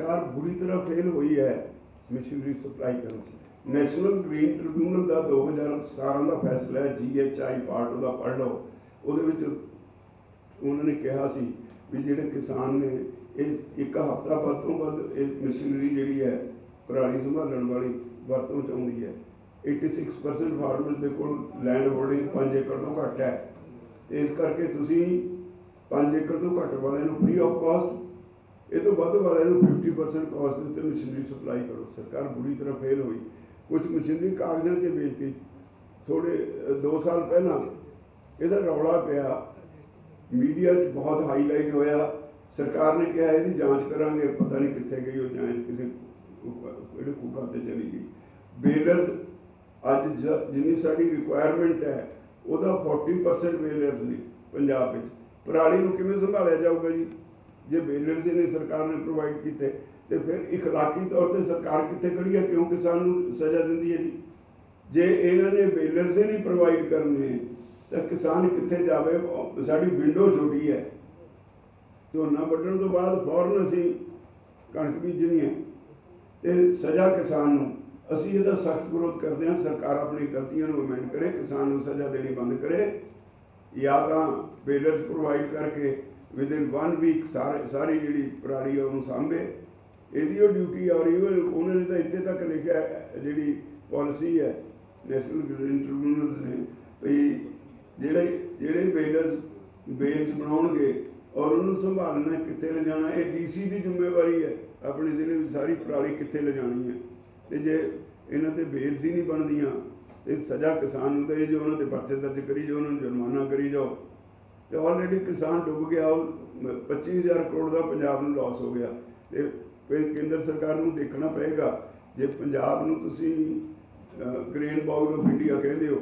ਸਰਕਾਰ ਬੁਰੀ ਤਰ੍ਹਾਂ ਫੇਲ ਹੋਈ ਹੈ ਮਸ਼ੀਨਰੀ ਸਪਲਾਈ ਕਰਨ 'ਚ। ਨੈਸ਼ਨਲ ਗ੍ਰੀਨ ਟ੍ਰਿਬਿਊਨਲ ਦਾ 2017 ਦਾ ਫੈਸਲਾ ਹੈ ਜੀਐਚਆਈ ਪਾਰਟ ਉਹਦਾ ਪੜ੍ਹ ਲਓ। ਉਹਦੇ ਵਿੱਚ ਉਹਨਾਂ ਨੇ ਕਿਹਾ ਸੀ ਵੀ ਜਿਹੜੇ ਕਿਸਾਨ ਨੇ, ਇਹ ਇੱਕ ਹਫ਼ਤਾ ਵੱਧ ਤੋਂ ਵੱਧ ਇਹ ਮਸ਼ੀਨਰੀ ਜਿਹੜੀ ਹੈ, ਪਰਾਲੀ ਸੰਭਾਲਣ ਵਾਲੀ ਵਰਤੋਂ ਚ ਆਉਂਦੀ ਹੈ। 86% ਫਾਰਮਰਸ ਦੇ ਕੋਲ ਲੈਂਡ ਹੋਲਡਿੰਗ 5 ਏਕੜ ਤੋਂ ਘੱਟ ਹੈ। ਇਸ ਕਰਕੇ ਤੁਸੀਂ 5 ਏਕੜ ਤੋਂ ਘੱਟ ਵਾਲਿਆਂ ਨੂੰ ਫ੍ਰੀ ਆਫ ਕਾਸਟ ਇਹ ਤੋਂ ਵੱਧ ਵਾਲਿਆਂ ਨੂੰ 50% ਕਾਸਟ ਦੇ ਉੱਤੇ ਮਸ਼ੀਨਰੀ ਸਪਲਾਈ ਕਰੋ। ਸਰਕਾਰ ਬੁਰੀ ਤਰ੍ਹਾਂ ਫੇਲ ਹੋਈ। ਕੁਝ ਮਸ਼ੀਨਰੀ ਕਾਗਜ਼ਾਂ 'ਤੇ ਵੇਚਤੀ। ਥੋੜੇ 2 ਸਾਲ ਪਹਿਲਾਂ ਇਹਦਾ ਰੌਲਾ ਪਿਆ। ਮੀਡੀਆ 'ਚ ਬਹੁਤ ਹਾਈਲਾਈਟ ਹੋਇਆ। ਸਰਕਾਰ ਨੇ ਕਿਹਾ ਇਹਦੀ ਜਾਂਚ ਕਰਾਂਗੇ। ਪਤਾ ਨਹੀਂ ਕਿੱਥੇ ਗਈ, ਉਹ ਜਾਂਚ ਕਿਸੇ ਕਿਹੜੇ ਕੂਕਾ ਤੇ ਚਲੀ ਗਈ। ਬੇਲਰ ਅੱਜ ਜਿੰਨੀ ਸਾਡੀ ਰਿਕੁਆਇਰਮੈਂਟ ਹੈ, ਉਹਦਾ 40% ਬੇਲਰਸ ਨੇ ਪੰਜਾਬ ਵਿੱਚ। ਪਰਾਲੀ ਨੂੰ ਕਿਵੇਂ ਸੰਭਾਲਿਆ ਜਾਊਗਾ ਜੀ? ਜੇ ਬੇਲਰਸ ਇਹਨੇ ਸਰਕਾਰ ਨੇ ਪ੍ਰੋਵਾਈਡ ਕੀਤੇ, ਤੇ ਫਿਰ ਇਖਲਾਕੀ ਤੌਰ ਤੇ ਸਰਕਾਰ ਕਿੱਥੇ ਖੜੀ ਹੈ? ਕਿਉਂ ਕਿਸਾਨ ਨੂੰ ਸਜ਼ਾ ਦਿੰਦੀ ਹੈ ਜੀ? ਜੇ ਇਹਨਾਂ ਨੇ ਬੇਲਰਸ ਹੀ ਨਹੀਂ ਪ੍ਰੋਵਾਈਡ ਕਰਨੇ ਤਾਂ ਕਿਸਾਨ ਕਿੱਥੇ ਜਾਵੇ? ਸਾਡੀ ਵਿੰਡੋ ਛੋਟੀ ਹੈ। ਝੋਨਾ ਵੱਢਣ ਤੋਂ ਬਾਅਦ ਫੌਰਨ ਅਸੀਂ ਕਣਕ ਬੀਜਣੀ ਹੈ, ਤੇ ਸਜ਼ਾ ਕਿਸਾਨ ਨੂੰ। ਅਸੀਂ ਇਹਦਾ ਸਖਤ ਵਿਰੋਧ ਕਰਦੇ ਹਾਂ, ਸਰਕਾਰ ਆਪਣੀ ਗਲਤੀਆਂ ਨੂੰ ਅਮੈਂਡ ਕਰੇ, ਕਿਸਾਨ ਨੂੰ ਸਜ਼ਾ ਦੇਣੀ ਬੰਦ ਕਰੇ। ਜਾਂ ਤਾਂ ਬੇਲਰਸ ਪ੍ਰੋਵਾਈਡ ਕਰਕੇ ਵਿਦਿਨ 1 ਵੀਕ ਸਾਰੇ ਸਾਰੀ ਜਿਹੜੀ ਪਰਾਲੀ ਆ ਉਹਨੂੰ ਸਾਂਭੇ। ਇਹਦੀ ਉਹ ਡਿਊਟੀ ਆ ਰਹੀ ਉਹਨਾਂ ਨੇ ਤਾਂ ਇੱਥੇ ਤੱਕ ਲਿਖਿਆ ਜਿਹੜੀ ਪਾਲਿਸੀ ਹੈ ਨੈਸ਼ਨਲ ਗ੍ਰੀਨ ਟ੍ਰਿਬਿਊਨਲਸ ਨੇ, ਵੀ ਜਿਹੜੇ ਜਿਹੜੇ ਬੇਲਰਸ ਬੇਲਸ ਬਣਾਉਣਗੇ ਔਰ ਉਹਨੂੰ ਸੰਭਾਲਣਾ ਕਿੱਥੇ ਲਿਜਾਣਾ, ਇਹ ਡੀਸੀ ਦੀ ਜ਼ਿੰਮੇਵਾਰੀ ਹੈ, ਆਪਣੇ ਜ਼ਿਲ੍ਹੇ ਵਿੱਚ ਸਾਰੀ ਪਰਾਲੀ ਕਿੱਥੇ ਲਿਜਾਣੀ ਹੈ। ਤੇ ਜੇ ਇਹਨਾਂ ਤੇ ਬੇਲਸ ਹੀ ਨਹੀਂ ਬਣਦੀਆਂ, ਤੇ ਸਜ਼ਾ ਕਿਸਾਨ ਨੂੰ ਤਾਂ ਇਹ ਜੋ, ਉਹਨਾਂ ਤੇ ਪਰਚੇ ਦਰਜ ਕਰੀ ਜਾਓ ਉਹਨਾਂ ਨੂੰ ਜੁਰਮਾਨਾ ਕਰੀ ਜਾਓ। ਤੇ ਆਲਰੇਡੀ ਕਿਸਾਨ ਡੁੱਬ ਗਿਆ ਉਹ 25000 ਕਰੋੜ ਦਾ ਪੰਜਾਬ ਨੂੰ ਲਾਸ ਹੋ ਗਿਆ। ਤੇ ਫਿਰ ਕੇਂਦਰ ਸਰਕਾਰ ਨੂੰ ਦੇਖਣਾ ਪਏਗਾ ਜੇ ਪੰਜਾਬ ਨੂੰ ਤੁਸੀਂ ਗ੍ਰੇਨ ਬਾਉਲ ਆਫ ਇੰਡੀਆ ਕਹਿੰਦੇ ਹੋ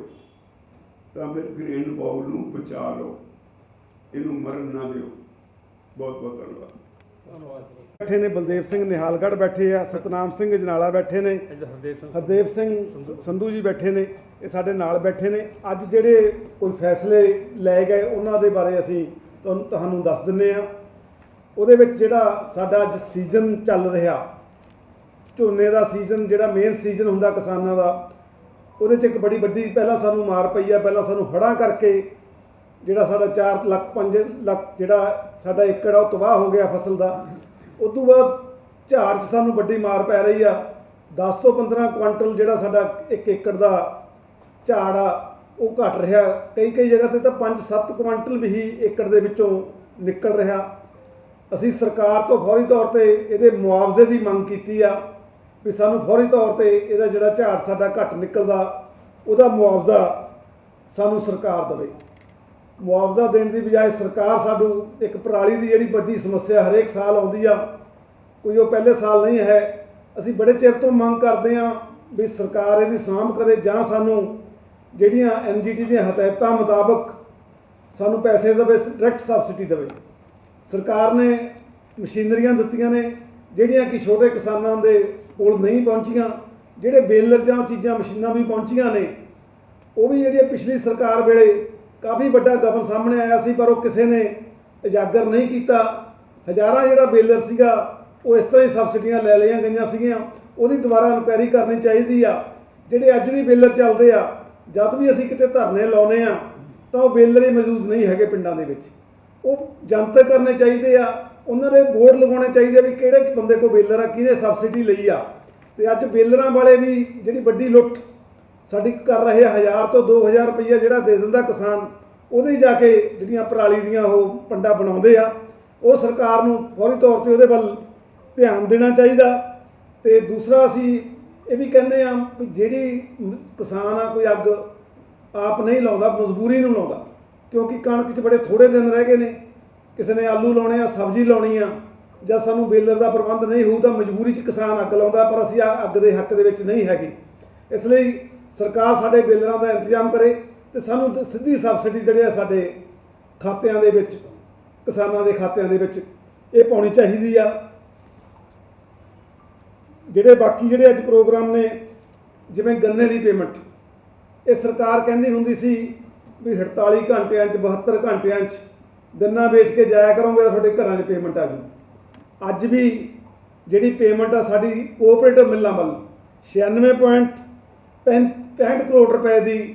ਤਾਂ ਫਿਰ ਗ੍ਰੇਨ ਬਾਉਲ ਨੂੰ ਬਚਾ ਲਓ। ਇਹਨੂੰ ਮਰਨ ਨਾ ਦਿਓ। ਬਹੁਤ ਬਹੁਤ ਧੰਨਵਾਦ। ਬੈਠੇ ਨੇ ਬਲਦੇਵ ਸਿੰਘ ਨਿਹਾਲਗੜ੍ਹ ਬੈਠੇ ਆ ਸਤਨਾਮ ਸਿੰਘ ਜਨਾਲਾ ਬੈਠੇ ਨੇ ਹਰਦੇਵ ਸਿੰਘ ਹਰਦੇਵ ਸਿੰਘ ਸ- ਸੰਧੂ ਜੀ ਬੈਠੇ ਨੇ। ਇਹ ਸਾਡੇ ਨਾਲ ਬੈਠੇ ਨੇ। ਅੱਜ ਜਿਹੜੇ ਕੋਈ ਫੈਸਲੇ ਲਏ ਗਏ, ਉਹਨਾਂ ਦੇ ਬਾਰੇ ਅਸੀਂ ਤੁਹਾਨੂੰ ਤੁਹਾਨੂੰ ਦੱਸ ਦਿੰਨੇ ਆ। ਉਹਦੇ ਵਿੱਚ ਜਿਹੜਾ ਸਾਡਾ ਅੱਜ ਸੀਜ਼ਨ ਚੱਲ ਰਿਹਾ, ਝੋਨੇ ਦਾ ਸੀਜ਼ਨ ਜਿਹੜਾ ਮੇਨ ਸੀਜ਼ਨ ਹੁੰਦਾ ਕਿਸਾਨਾਂ ਦਾ, ਉਹਦੇ 'ਚ ਇੱਕ ਬੜੀ ਵੱਡੀ, ਪਹਿਲਾਂ ਸਾਨੂੰ ਮਾਰ ਪਈ ਆ, ਪਹਿਲਾਂ ਸਾਨੂੰ ਹੜ੍ਹਾਂ ਕਰਕੇ ਜਿਹੜਾ ਸਾਡਾ 4 ਲੱਖ 5 ਲੱਖ ਜਿਹੜਾ ਸਾਡਾ ਏਕੜ ਆ, ਉਹ ਤਬਾਹ ਹੋ ਗਿਆ ਫਸਲ ਦਾ। ਉਸ ਤੋਂ ਬਾਅਦ ਝਾੜ 'ਚ ਸਾਨੂੰ ਵੱਡੀ ਮਾਰ ਪੈ ਰਹੀ ਆ। 10 ਤੋਂ 15 ਕੁਆਂਟਲ ਜਿਹੜਾ ਸਾਡਾ ਇੱਕ ਏਕੜ ਦਾ ਝਾੜ ਆ, ਉਹ ਘਟ ਰਿਹਾ। ਕਈ ਕਈ ਜਗ੍ਹਾ ਤੇ ਤਾਂ 5-7 ਕੁਇੰਟਲ ਵੀ ਹੀ ਏਕੜ ਦੇ ਵਿੱਚੋਂ ਨਿਕਲ ਰਿਹਾ। ਅਸੀਂ ਸਰਕਾਰ ਤੋਂ ਫੌਰੀ ਤੌਰ ਤੇ ਇਹਦੇ ਮੁਆਵਜ਼ੇ ਦੀ ਮੰਗ ਕੀਤੀ ਆ ਵੀ ਸਾਨੂੰ ਫੌਰੀ ਤੌਰ ਤੇ ਇਹਦਾ ਜਿਹੜਾ ਝਾੜ ਸਾਡਾ ਘੱਟ ਨਿਕਲਦਾ, ਉਹਦਾ ਮੁਆਵਜ਼ਾ ਸਾਨੂੰ ਸਰਕਾਰ ਦੇਵੇ। ਮੁਆਵਜ਼ਾ ਦੇਣ ਦੀ ਬਜਾਏ ਸਰਕਾਰ ਸਾਨੂੰ ਇੱਕ ਪਰਾਲੀ ਦੀ ਜਿਹੜੀ ਵੱਡੀ ਸਮੱਸਿਆ ਹਰੇਕ ਸਾਲ ਆਉਂਦੀ ਆ, ਕੋਈ ਉਹ ਪਹਿਲੇ ਸਾਲ ਨਹੀਂ ਹੈ। ਅਸੀਂ ਬੜੇ ਚਿਰ ਤੋਂ ਮੰਗ ਕਰਦੇ ਆ ਵੀ ਸਰਕਾਰ ਇਹਦੀ ਸਾਂਭ ਕਰੇ ਜਾਂ ਸਾਨੂੰ ਜਿਹੜੀਆਂ ਐਨਜੀਟੀ ਦੀਆਂ ਹਦਾਇਤਾਂ ਮੁਤਾਬਕ ਸਾਨੂੰ ਪੈਸੇ ਦੇਵੇ ਡਾਇਰੈਕਟ ਸਬਸਿਡੀ ਦੇਵੇ। ਸਰਕਾਰ ਨੇ ਮਸ਼ੀਨਰੀਆਂ ਦਿੱਤੀਆਂ ਨੇ, ਜਿਹੜੀਆਂ ਕਿ ਛੋਟੇ ਕਿਸਾਨਾਂ ਦੇ ਕੋਲ ਨਹੀਂ ਪਹੁੰਚੀਆਂ, ਜਿਹੜੇ ਬੇਲਰ ਜਾਂ ਚੀਜ਼ਾਂ ਮਸ਼ੀਨਾਂ ਵੀ ਪਹੁੰਚੀਆਂ ਨੇ, ਉਹ ਵੀ ਜਿਹੜੀ ਪਿਛਲੀ ਸਰਕਾਰ ਵੇਲੇ ਕਾਫੀ ਵੱਡਾ ਗਬਨ ਸਾਹਮਣੇ ਆਇਆ ਸੀ, ਪਰ ਉਹ ਕਿਸੇ ਨੇ ਉਜਾਗਰ ਨਹੀਂ ਕੀਤਾ। ਹਜ਼ਾਰਾਂ ਜਿਹੜਾ ਬੇਲਰ ਸੀਗਾ, ਉਹ ਇਸ ਤਰ੍ਹਾਂ ਹੀ ਸਬਸਿਡੀਆਂ ਲੈ ਲਈਆਂ ਗਈਆਂ ਸੀਗੀਆਂ। ਉਹਦੀ ਦੁਬਾਰਾ ਇਨਕੁਆਇਰੀ ਕਰਨੀ ਚਾਹੀਦੀ ਆ। ਜਿਹੜੇ ਅੱਜ ਵੀ ਬੇਲਰ ਚੱਲਦੇ ਆ ਜਦ ਵੀ ਅਸੀਂ ਕਿਤੇ ਧਰਨੇ ਲਾਉਨੇ ਆ, ਤਾਂ ਉਹ ਬੇਲਰ ਹੀ ਮੌਜੂਦ ਨਹੀਂ ਹੈਗੇ ਪਿੰਡਾਂ ਦੇ ਵਿੱਚ। ਉਹ ਜਨਤਕ ਕਰਨੇ ਚਾਹੀਦੇ ਆ, ਉਹਨਾਂ ਦੇ ਬੋਰਡ ਲਗਾਉਣੇ ਚਾਹੀਦੇ ਆ ਵੀ ਕਿਹੜੇ ਬੰਦੇ ਕੋ ਬੇਲਰ ਆ, ਕਿਹਨੇ ਸਬਸਿਡੀ ਲਈ ਆ। ਤੇ ਅੱਜ ਬੇਲਰਾਂ ਵਾਲੇ ਵੀ ਜਿਹੜੀ ਵੱਡੀ ਲੁੱਟ ਸਾਡੀ ਕਰ ਰਹੇ 1000 ਤੋਂ 2000 ਰੁਪਈਆ ਜਿਹੜਾ ਦੇ ਦਿੰਦਾ ਕਿਸਾਨ, ਉਹਦੇ ਜਾ ਕੇ ਜਿਹੜੀਆਂ ਪਰਾਲੀ ਦੀਆਂ ਉਹ ਪੰਡਾ ਬਣਾਉਂਦੇ ਆ। ਉਹ ਸਰਕਾਰ ਨੂੰ ਫੌਰੀ ਤੌਰ ਤੇ ਉਹਦੇ ਵੱਲ ਧਿਆਨ ਦੇਣਾ ਚਾਹੀਦਾ। ਤੇ ਦੂਸਰਾ ਅਸੀਂ ਇਹ ਵੀ ਕਹਿੰਦੇ ਆ ਵੀ ਜਿਹੜੀ ਕਿਸਾਨ ਆ, ਕੋਈ ਅੱਗ ਆਪ ਨਹੀਂ ਲਾਉਂਦਾ, ਮਜਬੂਰੀ ਨੂੰ ਲਾਉਂਦਾ। ਕਿਉਂਕਿ ਕਣਕ 'ਚ ਬੜੇ ਥੋੜੇ ਦਿਨ ਰਹਿ ਗਏ ਨੇ। ਕਿਸੇ ਨੇ ਆਲੂ ਲਾਉਣੇ ਆ, ਸਬਜ਼ੀ ਲਾਉਣੀ ਆ, ਜਾਂ ਸਾਨੂੰ ਬੇਲਰ ਦਾ ਪ੍ਰਬੰਧ ਨਹੀਂ ਹੋਊ ਤਾਂ ਮਜਬੂਰੀ 'ਚ ਕਿਸਾਨ ਅੱਗ ਲਾਉਂਦਾ, ਪਰ ਅਸੀਂ ਆ ਅੱਗ ਦੇ ਹੱਕ ਦੇ ਵਿੱਚ ਨਹੀਂ ਹੈਗੇ। ਇਸ ਲਈ ਸਰਕਾਰ ਸਾਡੇ ਬੇਲਰਾਂ ਦਾ ਇੰਤਜ਼ਾਮ ਕਰੇ ਤੇ ਸਾਨੂੰ ਸਿੱਧੀ ਸਬਸਿਡੀ ਜਿਹੜੇ ਆ ਸਾਡੇ ਖਾਤਿਆਂ ਦੇ ਵਿੱਚ, ਕਿਸਾਨਾਂ ਦੇ ਖਾਤਿਆਂ ਦੇ ਵਿੱਚ, ਇਹ ਪਾਉਣੀ ਚਾਹੀਦੀ ਆ। ਜਿਹੜੇ ਬਾਕੀ ਜਿਹੜੇ ਅੱਜ ਪ੍ਰੋਗਰਾਮ ਨੇ, ਜਿਵੇਂ ਗੰਨੇ ਦੀ ਪੇਮੈਂਟ ਇਹ ਸਰਕਾਰ ਕਹਿੰਦੀ ਹੁੰਦੀ ਸੀ ਵੀ 48 ਘੰਟਿਆਂ 'ਚ 72 ਘੰਟਿਆਂ 'ਚ ਗੰਨਾ ਵੇਚ ਕੇ ਜਾਇਆ ਕਰੋਗੇ ਤਾਂ ਤੁਹਾਡੇ ਘਰਾਂ 'ਚ ਪੇਮੈਂਟ ਆ ਜੂ। ਅੱਜ ਵੀ ਜਿਹੜੀ ਪੇਮੈਂਟ ਆ ਸਾਡੀ ਕੋਆਪਰੇਟਿਵ ਮਿੱਲਾਂ ਵੱਲ 96.65 ਕਰੋੜ ਰੁਪਏ ਦੀ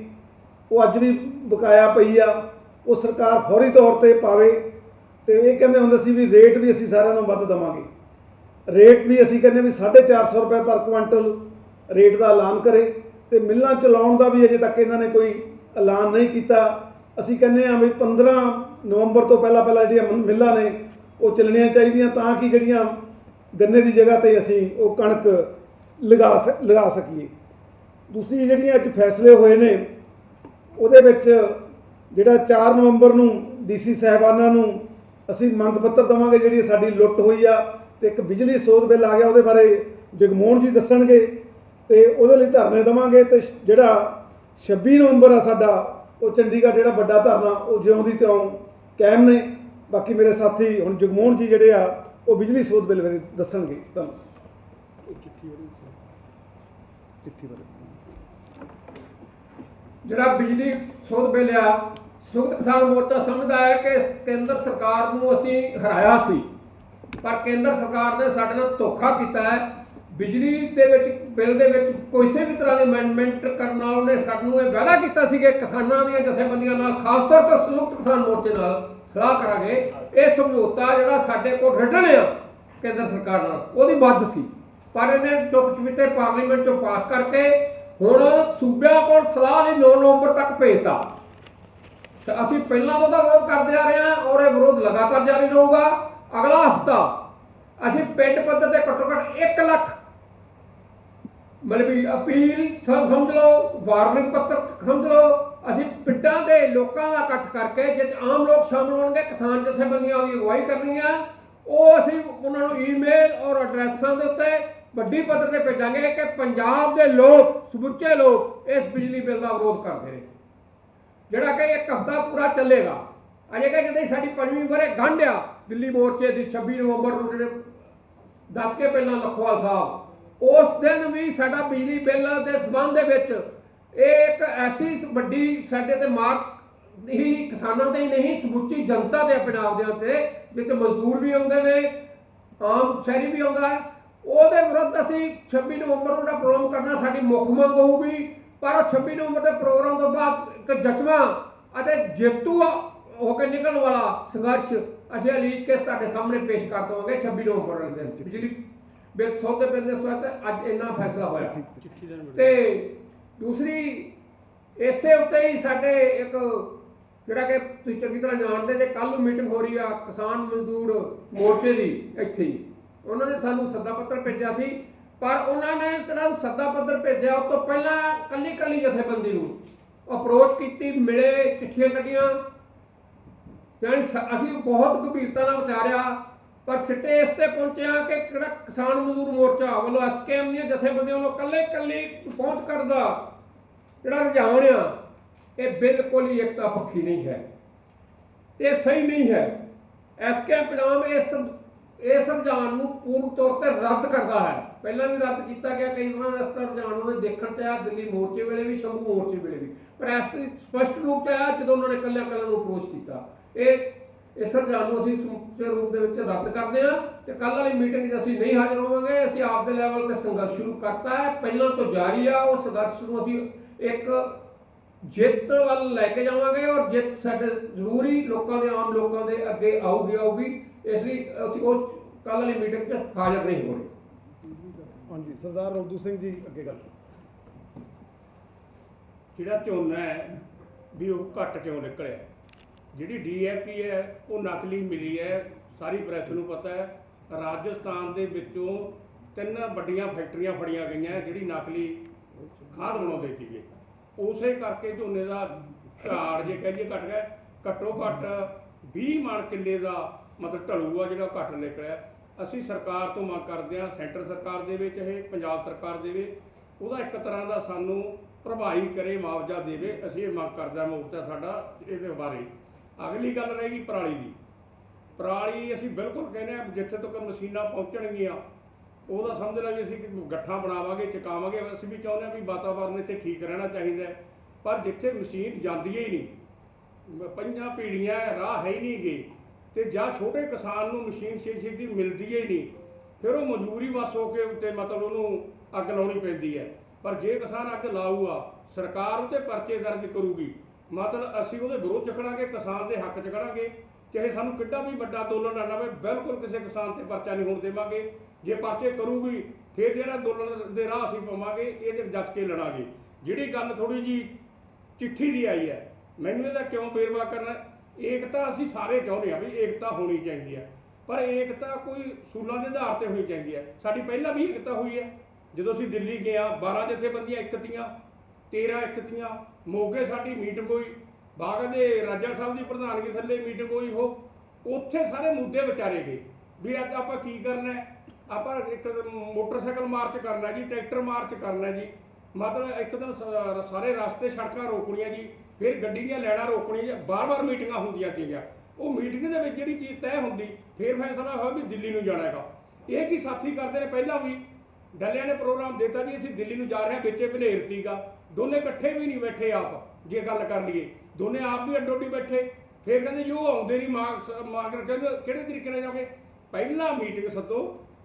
ਉਹ ਅੱਜ ਵੀ ਬਕਾਇਆ ਪਈ ਆ, ਉਹ ਸਰਕਾਰ ਫੌਰੀ ਤੌਰ ਤੇ ਪਾਵੇ ਤੇ ਇਹ ਕਹਿੰਦੇ ਹੁੰਦੇ ਸੀ ਵੀ ਰੇਟ ਵੀ ਅਸੀਂ ਸਾਰਿਆਂ ਨੂੰ ਵੱਧ ਦੇਵਾਂਗੇ। ਰੇਟ ਵੀ ਅਸੀਂ ਕਹਿੰਦੇ ਵੀ 450 ਰੁਪਏ ਪਰ ਕੁਇੰਟਲ ਰੇਟ ਦਾ ਐਲਾਨ ਕਰੇ ਤੇ ਮਿੱਲਾਂ ਚਲਾਉਣ ਦਾ ਵੀ ਅਜੇ ਤੱਕ ਇਹਨਾਂ ਨੇ ਕੋਈ ਐਲਾਨ ਨਹੀਂ ਕੀਤਾ। ਅਸੀਂ ਕਹਿੰਦੇ ਆ ਵੀ 15 ਨਵੰਬਰ ਤੋਂ ਪਹਿਲਾਂ ਪਹਿਲਾਂ ਜਿਹੜੀਆਂ ਮਿੱਲਾਂ ਨੇ, ਉਹ ਚੱਲਣੀਆਂ ਚਾਹੀਦੀਆਂ ਤਾਂ ਕਿ ਜਿਹੜੀਆਂ ਗੰਨੇ ਦੀ ਜਗ੍ਹਾ ਤੇ ਅਸੀਂ ਉਹ ਕਣਕ ਲਗਾ ਸ- ਲਗਾ ਸਕੀਏ। ਦੂਸਰੀ ਜਿਹੜੀਆਂ ਅੱਜ ਫੈਸਲੇ ਹੋਏ ਨੇ, ਉਹਦੇ ਵਿੱਚ ਜਿਹੜਾ 4 ਨਵੰਬਰ ਨੂੰ ਡੀਸੀ ਸਾਹਿਬਾਨਾਂ ਨੂੰ ਅਸੀਂ ਮੰਗ ਪੱਤਰ ਦਵਾਂਗੇ ਜਿਹੜੀ ਸਾਡੀ ਲੁੱਟ ਹੋਈ ਆ ਤੇ ਇੱਕ ਬਿਜਲੀ ਸੋਧ ਬਿੱਲ ਆ ਗਿਆ ਉਹਦੇ ਬਾਰੇ ਜਗਮੋਹਨ ਜੀ ਦੱਸਣਗੇ ਤੇ ਉਹਦੇ ਲਈ ਧਰਨੇ ਦਵਾਂਗੇ ਤੇ ਜਿਹੜਾ 26 ਨਵੰਬਰ ਆ ਸਾਡਾ, ਉਹ ਚੰਡੀਗੜ੍ਹ ਜਿਹੜਾ ਵੱਡਾ ਧਰਨਾ, ਉਹ ਜਿਉਂ ਦੀ ਤਿਉਂ ਕਾਇਮ ਨੇ। ਬਾਕੀ ਮੇਰੇ ਸਾਥੀ ਹੁਣ ਜਗਮੋਹਨ ਜੀ ਜਿਹੜੇ ਆ, ਉਹ ਬਿਜਲੀ ਸੋਧ ਬਿੱਲ ਬਾਰੇ ਦੱਸਣਗੇ। ਤੁਹਾਨੂੰ ਜਿਹੜਾ ਬਿਜਲੀ ਸੋਧ ਬਿੱਲ ਆ, ਸੰਯੁਕਤ ਕਿਸਾਨ ਮੋਰਚਾ ਸਮਝਦਾ ਹੈ ਕਿ ਕੇਂਦਰ ਸਰਕਾਰ ਨੂੰ ਅਸੀਂ ਹਰਾਇਆ ਸੀ। ਪਰ ਕੇਂਦਰ ਸਰਕਾਰ ਨੇ ਸਾਡੇ ਨਾਲ ਧੋਖਾ ਕੀਤਾ ਹੈ। ਬਿਜਲੀ ਦੇ ਵਿੱਚ, ਬਿੱਲ ਦੇ ਵਿੱਚ ਕਿਸੇ ਵੀ ਤਰ੍ਹਾਂ ਦੀ ਅਮੈਂਡਮੈਂਟ ਕਰਨ ਨਾਲ ਉਹਨੇ ਸਾਨੂੰ ਇਹ ਵਾਅਦਾ ਕੀਤਾ ਸੀ ਕਿ ਕਿਸਾਨਾਂ ਦੀਆਂ ਜਥੇਬੰਦੀਆਂ ਨਾਲ, ਖਾਸ ਤੌਰ ਤੇ ਸੰਯੁਕਤ ਕਿਸਾਨ ਮੋਰਚੇ ਨਾਲ ਸਲਾਹ ਕਰਾਂਗੇ। ਇਹ ਸਮਝੌਤਾ ਜਿਹੜਾ ਸਾਡੇ ਕੋਲ ਰਿਟਨ ਆ ਕੇਂਦਰ ਸਰਕਾਰ ਨਾਲ, ਉਹਦੀ ਵੱਧ ਸੀ। ਪਰ ਇਹਨੇ ਚੁੱਪ ਚੁਪੀਤੇ ਪਾਰਲੀਮੈਂਟ ਚੋਂ ਪਾਸ ਕਰਕੇ ਹੁਣ ਸੂਬਿਆਂ ਕੋਲ ਸਲਾਹ ਲਈ 9 ਨਵੰਬਰ ਤੱਕ ਭੇਜਤਾ। ਅਸੀਂ ਪਹਿਲਾਂ ਤੋਂ ਤਾਂ ਵਿਰੋਧ ਕਰਦੇ ਆ ਰਹੇ ਹਾਂ ਔਰ ਇਹ ਵਿਰੋਧ ਲਗਾਤਾਰ ਜਾਰੀ ਰਹੂਗਾ। ਅਗਲਾ ਹਫਤਾ ਅਸੀਂ ਪਿੰਡ ਪੱਧਰ ਤੇ ਘੱਟੋ ਘੱਟ 1 ਲੱਖ ਮਤਲਬ ਵੀ ਅਪੀਲ ਸਮ- ਸਮਝ ਲਓ, ਵਾਰਨਿੰਗ ਪੱਤਰ ਸਮਝ ਲਓ, ਅਸੀਂ ਪਿੰਡਾਂ ਦੇ ਲੋਕਾਂ ਦਾ ਇਕੱਠ ਕਰਕੇ ਜਿਸ 'ਚ ਆਮ ਲੋਕ ਸ਼ਾਮਲ ਹੋਣਗੇ, ਕਿਸਾਨ ਜਥੇਬੰਦੀਆਂ ਦੀ ਅਗਵਾਈ ਕਰਨੀ ਆ, ਉਹ ਅਸੀਂ ਉਹਨਾਂ ਨੂੰ ਈਮੇਲ ਔਰ ਐਡਰੈਸਾਂ ਦੇ ਉੱਤੇ ਵੱਡੀ ਪੱਧਰ ਤੇ ਭੇਜਾਂਗੇ ਕਿ ਪੰਜਾਬ ਦੇ ਲੋਕ, ਸਮੁੱਚੇ ਲੋਕ ਇਸ ਬਿਜਲੀ ਬਿੱਲ ਦਾ ਵਿਰੋਧ ਕਰਦੇ ਨੇ। ਜਿਹੜਾ ਕਿ ਇੱਕ ਹਫਤਾ ਪੂਰਾ ਚੱਲੇਗਾ। ਅਜੇ ਕਿ ਜਦੋਂ ਸਾਡੀ ਪੰਜਵੀਂ ਵਰੇ ਗੰਢ ਆ ਦਿੱਲੀ ਮੋਰਚੇ ਦੀ 26 ਨਵੰਬਰ ਨੂੰ ਜਿਹੜੇ ਦੱਸ ਕੇ ਪਹਿਲਾਂ ਲਖਵਾਲ ਸਾਹਿਬ, ਉਸ ਦਿਨ ਵੀ ਸਾਡਾ ਬਿਜਲੀ ਬਿੱਲ ਦੇ ਸਬੰਧ ਦੇ ਵਿੱਚ ਇਹ ਇੱਕ ਐਸੀ ਵੱਡੀ ਸਾਡੇ ਤੇ ਮਾਰ ਹੀ ਕਿਸਾਨਾਂ ਤੇ ਹੀ ਨਹੀਂ, ਸਮੁੱਚੀ ਜਨਤਾ ਦੇ ਪੰਜਾਬ ਦੇ ਉੱਤੇ, ਜਿੱਥੇ ਮਜ਼ਦੂਰ ਵੀ ਆਉਂਦੇ ਨੇ, ਆਮ ਸ਼ਹਿਰੀ ਵੀ ਆਉਂਦਾ ਹੈ, ਉਹਦੇ ਵਿਰੁੱਧ ਅਸੀਂ 26 ਨਵੰਬਰ ਨੂੰ ਜਿਹੜਾ ਪ੍ਰੋਗਰਾਮ ਕਰਨਾ ਸਾਡੀ ਮੁੱਖ ਮੰਗ ਹੋਊਗੀ, ਪਰ ਉਹ 26 ਨਵੰਬਰ ਦੇ ਪ੍ਰੋਗਰਾਮ ਤੋਂ ਬਾਅਦ ਇੱਕ ਜਜ਼ਬਾ ਅਤੇ ਜੇਤੂ ਹੋ ਕੇ ਨਿਕਲਣ ਵਾਲਾ ਸੰਘਰਸ਼ ਅਸੀਂ ਅਲੀਕ ਕੇ ਸਾਡੇ ਸਾਹਮਣੇ ਪੇਸ਼ ਕਰ ਦਵਾਂਗੇ 26 ਨਵੰਬਰ ਵਾਲੇ ਦਿਨ ਬਿਜਲੀ ਬਿੱਲ ਸੌਦੇ ਬਿੱਲ ਦੇ ਸਬੰਧ ਅੱਜ ਇੰਨਾ ਫੈਸਲਾ ਹੋਇਆ। ਤੇ ਦੂਸਰੀ ਇਸੇ ਉੱਤੇ ਹੀ ਸਾਡੇ ਇੱਕ ਜਿਹੜਾ ਕਿ ਤੁਸੀਂ ਚੰਗੀ ਤਰ੍ਹਾਂ ਜਾਣਦੇ ਜੇ ਕੱਲ ਮੀਟਿੰਗ ਹੋ ਰਹੀ ਆ ਕਿਸਾਨ ਮਜ਼ਦੂਰ ਮੋਰਚੇ ਦੀ ਇੱਥੇ ਹੀ। ਉਹਨਾਂ ਨੇ ਸਾਨੂੰ ਸੱਦਾ ਪੱਤਰ ਭੇਜਿਆ ਸੀ ਪਰ ਉਹਨਾਂ ਨੇ ਜਿਹੜਾ ਸੱਦਾ ਪੱਤਰ ਭੇਜਿਆ ਉਸ ਤੋਂ ਪਹਿਲਾਂ ਕੱਲੀ ਕੱਲੀ ਜਥੇਬੰਦੀ ਨੂੰ ਅਪਰੋਚ ਕੀਤੀ ਮਿਲੇ ਚਿੱਠੀਆਂ ਕੱਢੀਆਂ ਯਾਨੀ ਸ- ਅਸੀਂ ਬਹੁਤ ਗੰਭੀਰਤਾ ਨਾਲ ਵਿਚਾਰਿਆ, ਪਰ ਸਿੱਟੇ ਇਸ ਤੇ ਪਹੁੰਚਿਆ ਕਿ ਕਿਹੜਾ ਕਿਸਾਨ ਮਜ਼ਦੂਰ ਮੋਰਚਾ ਵੱਲੋਂ ਐਸਕੇਐਮ ਦੀਆਂ ਜਥੇਬੰਦੀਆਂ ਵੱਲੋਂ ਕੱਲੇ ਕੱਲੇ ਪਹੁੰਚ ਕਰਦਾ, ਜਿਹੜਾ ਰੁਝਾਨ ਆ, ਇਹ ਬਿਲਕੁਲ ਹੀ ਇਕਤਾ ਪੱਖੀ ਨਹੀਂ ਹੈ ਤੇ ਇਹ ਸਹੀ ਨਹੀਂ ਹੈ। ਐਸਕੇਐਮ ਪੰਜਾਬ ਇਸ ਇਸ ਰੁਝਾਨ ਨੂੰ ਪੂਰਨ ਤੌਰ ਤੇ ਰੱਦ ਕਰਦਾ ਹੈ। ਪਹਿਲਾਂ ਵੀ ਰੱਦ ਕੀਤਾ ਗਿਆ ਕਈ ਵਾਰ, ਇਸ ਤਰ੍ਹਾਂ ਰੁਝਾਨ ਉਹਨੇ ਦੇਖਣ ਚ ਆਇਆ, ਦਿੱਲੀ ਮੋਰਚੇ ਵੇਲੇ ਵੀ, ਸ਼ੰਭੂ ਮੋਰਚੇ ਵੇਲੇ ਵੀ। ਪਰ ਇਸ ਤੇ ਸਪਸ਼ਟ ਰੂਪ ਚ ਆਇਆ, ਜਦੋਂ ਉਹਨਾਂ ਨੇ ਕੱਲਿਆਂ ਕੱਲਿਆਂ ਨੂੰ ਅਪਰੋਚ ਕੀਤਾ। ਇਹ ਇਸ ਰੁਝਾਨ ਨੂੰ ਅਸੀਂ ਸਮੁੱਚੇ ਰੂਪ ਦੇ ਵਿੱਚ ਰੱਦ ਕਰਦੇ ਹਾਂ ਤੇ ਕੱਲ ਵਾਲੀ ਮੀਟਿੰਗ 'ਚ ਅਸੀਂ ਨਹੀਂ ਹਾਜ਼ਰ ਹੋਵਾਂਗੇ। ਅਸੀਂ ਆਪ ਦੇ ਲੈਵਲ ਤੇ ਸੰਘਰਸ਼ ਸ਼ੁਰੂ ਕਰਤਾ ਹੈ। ਪਹਿਲਾਂ ਤੋਂ ਜਾਰੀ ਆ ਉਹ ਸੰਘਰਸ਼ ਨੂੰ ਅਸੀਂ ਇੱਕ ਜਿੱਤ ਵੱਲ ਲੈ ਕੇ ਜਾਵਾਂਗੇ ਔਰ ਜਿੱਤ ਸਾਡੇ ਜ਼ਰੂਰੀ ਲੋਕਾਂ ਦੇ ਆਮ ਲੋਕਾਂ ਦੇ ਅੱਗੇ ਆਊਗੀ ਆਊਗੀ। ਇਸ ਲਈ ਅਸੀਂ ਉਹ ਕੱਲ ਵਾਲੀ ਮੀਟਿੰਗ 'ਚ ਹਾਜ਼ਰ ਨਹੀਂ ਹੋ ਰਹੇ ਹਾਂਜੀ ਸਰਦਾਰ ਰੌਦੂ ਸਿੰਘ ਜੀ ਅੱਗੇ ਗੱਲ ਜਿਹੜਾ ਝੋਨਾ ਹੈ ਵੀ ਉਹ ਘੱਟ ਕਿਉਂ ਨਿਕਲਿਆ? ਜਿਹੜੀ ਡੀਏਪੀ ਹੈ, ਉਹ ਨਕਲੀ ਮਿਲੀ ਹੈ। ਸਾਰੀ ਪ੍ਰੈਸ ਨੂੰ ਪਤਾ ਹੈ। ਰਾਜਸਥਾਨ ਦੇ ਵਿੱਚੋਂ ਤਿੰਨ ਵੱਡੀਆਂ ਫੈਕਟਰੀਆਂ ਫੜੀਆਂ ਗਈਆਂ, ਜਿਹੜੀ ਨਕਲੀ ਖਾਦ ਬਣਾਉਂਦੇ ਸੀਗੇ। ਉਸੇ ਕਰਕੇ ਝੋਨੇ ਦਾ ਝਾੜ ਜੇ ਕਹੀਏ ਘਟ ਗਿਆ। ਘੱਟੋ ਘੱਟ 20 ਮਣ ਕਿੱਲੇ ਦਾ ਮਤਲਬ ਢਲੂ ਆ ਜਿਹੜਾ ਘੱਟ ਨਿਕਲਿਆ। ਅਸੀਂ ਸਰਕਾਰ ਤੋਂ ਮੰਗ ਕਰਦੇ ਹਾਂ, ਸੈਂਟਰ ਸਰਕਾਰ ਦੇ ਵਿੱਚ ਇਹ ਪੰਜਾਬ ਸਰਕਾਰ ਦੇਵੇ, ਉਹਦਾ ਇੱਕ ਤਰ੍ਹਾਂ ਦਾ ਸਾਨੂੰ ਪ੍ਰਭਾਵੀ ਕਰੇ, ਮੁਆਵਜ਼ਾ ਦੇਵੇ। ਅਸੀਂ ਇਹ ਮੰਗ ਕਰਦਾ ਹਾਂ ਮੋਰਚਾ ਸਾਡਾ ਇਹਦੇ ਬਾਰੇ। ਅਗਲੀ ਗੱਲ ਰਹੇਗੀ ਪਰਾਲੀ ਦੀ। ਪਰਾਲੀ ਅਸੀਂ ਬਿਲਕੁਲ ਕਹਿੰਦੇ ਹਾਂ ਜਿੱਥੇ ਤੱਕ ਮਸ਼ੀਨਾਂ ਪਹੁੰਚਣਗੀਆਂ, ਉਹਦਾ ਸਮਝ ਲਾ ਵੀ ਅਸੀਂ ਕਿ ਗੱਠਾਂ ਬਣਾਵਾਂਗੇ, ਚਕਾਵਾਂਗੇ ਅਸੀਂ ਵੀ ਚਾਹੁੰਦੇ ਹਾਂ ਵੀ ਵਾਤਾਵਰਨ ਇੱਥੇ ਠੀਕ ਰਹਿਣਾ ਚਾਹੀਦਾ ਪਰ ਜਿੱਥੇ ਮਸ਼ੀਨ ਜਾਂਦੀ ਹੀ ਨਹੀਂ ਪੰਜਾਂ ਪੀੜੀਆਂ ਰਾਹ ਹੈ ਹੀ ਨਹੀਂ ਗੇ, ਤੇ ਜਾਂ ਛੋਟੇ ਕਿਸਾਨ ਨੂੰ ਮਸ਼ੀਨ ਛੇ ਛੇਤੀ ਮਿਲਦੀ ਹੀ ਨਹੀਂ, ਫਿਰ ਉਹ ਮਜਬੂਰੀ ਬਸ ਹੋ ਕੇ ਉੱਤੇ ਮਤਲਬ ਉਹਨੂੰ ਅੱਗ ਲਾਉਣੀ ਪੈਂਦੀ ਹੈ। ਪਰ ਜੇ ਕਿਸਾਨ ਅੱਗ ਲਾਊਗਾ, ਸਰਕਾਰ ਉਹਤੇ ਪਰਚੇ ਦਰਜ ਕਰੂਗੀ। ਮਤਲਬ ਅਸੀਂ ਉਹਦੇ ਵਿਰੋਧ ਚ ਖੜਾਂਗੇ, ਕਿਸਾਨ ਦੇ ਹੱਕ ਚ ਖੜਾਂਗੇ। ਚਾਹੇ ਸਾਨੂੰ ਕਿੱਡਾ ਵੀ ਵੱਡਾ ਅੰਦੋਲਨ ਲੜਨਾ ਪਵੇ ਬਿਲਕੁਲ ਕਿਸੇ ਕਿਸਾਨ ਤੇ ਪਰਚਾ ਨਹੀਂ ਹੋਣ ਦੇਵਾਂਗੇ। ਜੇ ਪਰਚੇ ਕਰੂਗੀ, ਫਿਰ ਜਿਹੜਾ ਅੰਦੋਲਨ ਦੇ ਰਾਹ ਅਸੀਂ ਪਾਵਾਂਗੇ ਇਹਦੇ ਜੱਜ ਕੇ ਲੜਾਂਗੇ। ਜਿਹੜੀ ਗੱਲ ਥੋੜੀ ਜੀ ਚਿੱਠੀ ਦੀ ਆਈ ਹੈ, ਮੈਨੂੰ ਇਹਦਾ ਕਿਉਂ ਬੇਰਵਾ ਕਰਨਾ? ਏਕਤਾ ਅਸੀਂ ਸਾਰੇ ਚਾਹੁੰਦੇ ਆ ਵੀ ਏਕਤਾ ਹੋਣੀ ਚਾਹੀਦੀ ਹੈ। ਪਰ ਏਕਤਾ ਕੋਈ ਸੂਲਾਂ ਦੇ ਆਧਾਰ ਤੇ ਹੋਣੀ ਚਾਹੀਦੀ ਹੈ। ਸਾਡੀ ਪਹਿਲਾਂ ਵੀ ਏਕਤਾ ਹੋਈ ਹੈ। ਜਦੋਂ ਅਸੀਂ ਦਿੱਲੀ ਗਏ ਆ 12 ਜਥੇਬੰਦੀਆਂ ਇੱਕ 13 ਇੱਕ ਦੀਆਂ ਮੋਗੇ ਸਾਡੀ ਮੀਟਿੰਗ ਹੋਈ ਬਾਗ ਦੇ ਰਾਜਾ ਸਾਹਿਬ ਦੀ ਪ੍ਰਧਾਨਗੀ ਥੱਲੇ ਮੀਟਿੰਗ ਹੋਈ ਉਹ, ਉੱਥੇ ਸਾਰੇ ਮੁੱਦੇ ਵਿਚਾਰੇ ਗਏ, ਵੀ ਅੱਜ ਆਪਾਂ ਕੀ ਕਰਨਾ ਆਪਾਂ ਇੱਕ ਮੋਟਰਸਾਈਕਲ ਮਾਰਚ ਕਰਨਾ ਜੀ, ਟਰੈਕਟਰ ਮਾਰਚ ਕਰਨਾ ਜੀ, ਮਤਲਬ ਇੱਕ ਦਿਨ ਸ- ਸਾਰੇ ਰਸਤੇ ਸੜਕਾਂ ਰੋਕਣੀਆਂ ਜੀ, ਫਿਰ ਗੱਡੀ ਦੀਆਂ ਲੈਣਾ ਰੋਕਣੀਆਂ ਜੀ, ਬਾਰ-ਬਾਰ ਮੀਟਿੰਗਾਂ ਹੁੰਦੀਆਂ ਸੀਗੀਆਂ ਉਹ ਮੀਟਿੰਗ ਦੇ ਵਿੱਚ ਜਿਹੜੀ ਚੀਜ਼ ਤੈਅ ਹੁੰਦੀ, ਫਿਰ ਫੈਸਲਾ ਹੋਇਆ ਵੀ ਦਿੱਲੀ ਨੂੰ ਜਾਣਾ ਹੈਗਾ। ਇਹ ਕੀ ਸਾਥੀ ਕਰਦੇ ਨੇ? ਪਹਿਲਾਂ ਵੀ ਡੱਲਿਆਂ ਨੇ ਪ੍ਰੋਗਰਾਮ ਦਿੱਤਾ ਜੀ, ਅਸੀਂ ਦਿੱਲੀ ਨੂੰ ਜਾ ਰਹੇ ਹਾਂ, ਵਿੱਚੇ ਭਨੇਰ ਤੀਗਾ। ਦੋਨੇ ਇਕੱਠੇ ਵੀ ਨਹੀਂ ਬੈਠੇ ਆਪ, ਜੇ ਗੱਲ ਕਰ ਲਈਏ। ਦੋਨੇ ਆਪ ਵੀ ਅੱਡੋ ਅੱਡੀ ਬੈਠੇ। ਫਿਰ ਕਹਿੰਦੇ ਜੀ ਉਹ ਆਉਂਦੇ ਨਹੀਂ, ਮਾਰ ਮਾਰ ਕਹਿੰਦੇ, ਕਿਹੜੇ ਤਰੀਕੇ ਨਾਲ ਜਾਓਗੇ ਪਹਿਲਾਂ ਮੀਟਿੰਗ ਸੱਦੋ।